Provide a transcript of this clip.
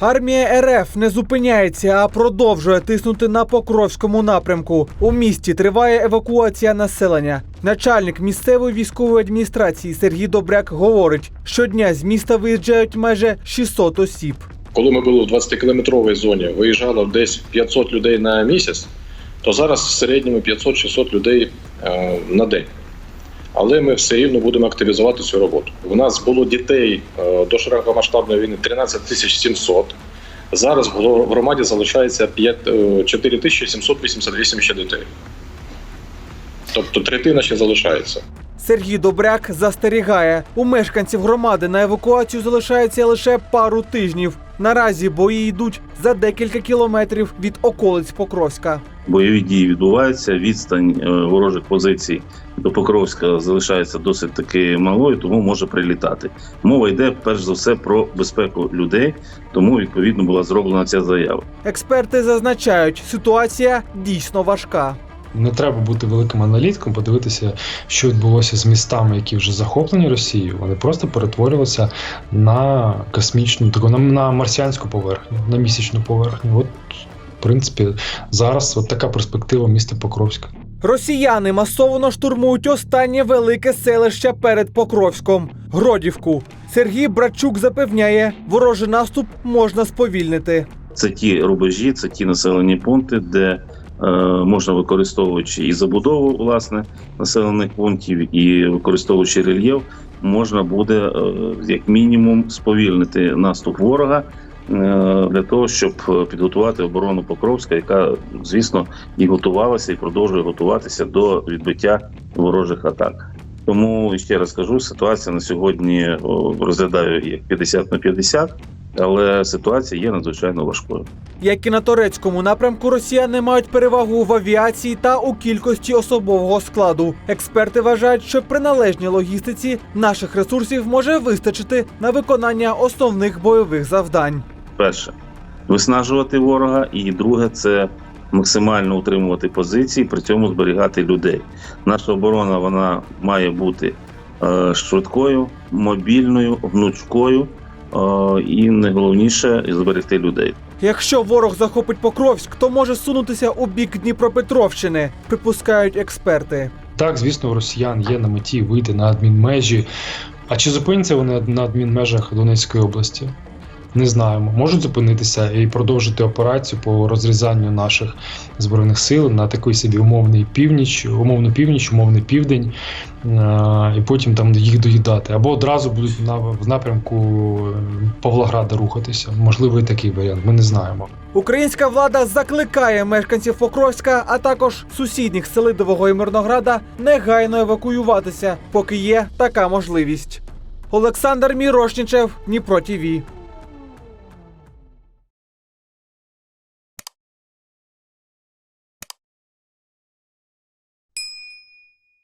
Армія РФ не зупиняється, а продовжує тиснути на Покровському напрямку. У місті триває евакуація населення. Начальник місцевої військової адміністрації Сергій Добряк говорить, щодня з міста виїжджають майже 600 осіб. Коли ми були в 20-кілометровій зоні, виїжджало десь 500 людей на місяць, то зараз в середньому 500-600 людей е, на день. Але ми все рівно будемо активізувати цю роботу. У нас було дітей е, до широкомасштабної війни 13 тисяч 700. Зараз в громаді залишається 5, е, 4 тисячі 788 ще дітей. Тобто третина ще залишається. Сергій Добряк застерігає, у мешканців громади на евакуацію залишається лише пару тижнів. Наразі бої йдуть за декілька кілометрів від околиць Покровська. Бойові дії відбуваються. Відстань е, ворожих позицій до Покровська залишається досить таки малою, тому може прилітати. Мова йде перш за все про безпеку людей, тому відповідно була зроблена ця заява. Експерти зазначають, ситуація дійсно важка. Не треба бути великим аналітиком, подивитися, що відбулося з містами, які вже захоплені Росією. Вони просто перетворювалися на космічну, таку на, на марсіанську поверхню, на місячну поверхню. От, в принципі, зараз от така перспектива міста Покровська. Росіяни масово штурмують останнє велике селище перед Покровськом Гродівку. Сергій Братчук запевняє, ворожий наступ можна сповільнити. Це ті рубежі, це ті населені пункти, де е, можна використовуючи і забудову власне населених пунктів, і використовуючи рельєф, можна буде е, як мінімум сповільнити наступ ворога. Е, Для того щоб е, підготувати оборону Покровська, яка звісно і готувалася, і продовжує готуватися до відбиття ворожих атак. Тому ще раз кажу, ситуація на сьогодні о, розглядаю як 50 на 50, але ситуація є надзвичайно важкою. Як і на турецькому напрямку, росіяни мають перевагу в авіації та у кількості особового складу. Експерти вважають, що при належній логістиці наших ресурсів може вистачити на виконання основних бойових завдань. Перше виснажувати ворога, і друге це максимально утримувати позиції, при цьому зберігати людей. Наша оборона вона має бути е, швидкою, мобільною, гнучкою е, і найголовніше зберегти людей. Якщо ворог захопить Покровськ, то може сунутися у бік Дніпропетровщини, припускають експерти. Так, звісно, росіян є на меті вийти на адмінмежі. А чи зупиняться вони на адмінмежах Донецької області? Не знаємо. Можуть зупинитися і продовжити операцію по розрізанню наших збройних сил на такий собі умовний північ, умовну північ, умовний південь, е, і потім там їх доїдати. Або одразу будуть на в напрямку е, Павлограда рухатися. Можливо, і такий варіант. Ми не знаємо. Українська влада закликає мешканців Покровська, а також сусідніх Селидового і Мирнограда негайно евакуюватися, поки є така можливість. Олександр Мірошнічев, Дніпро ТІВІ.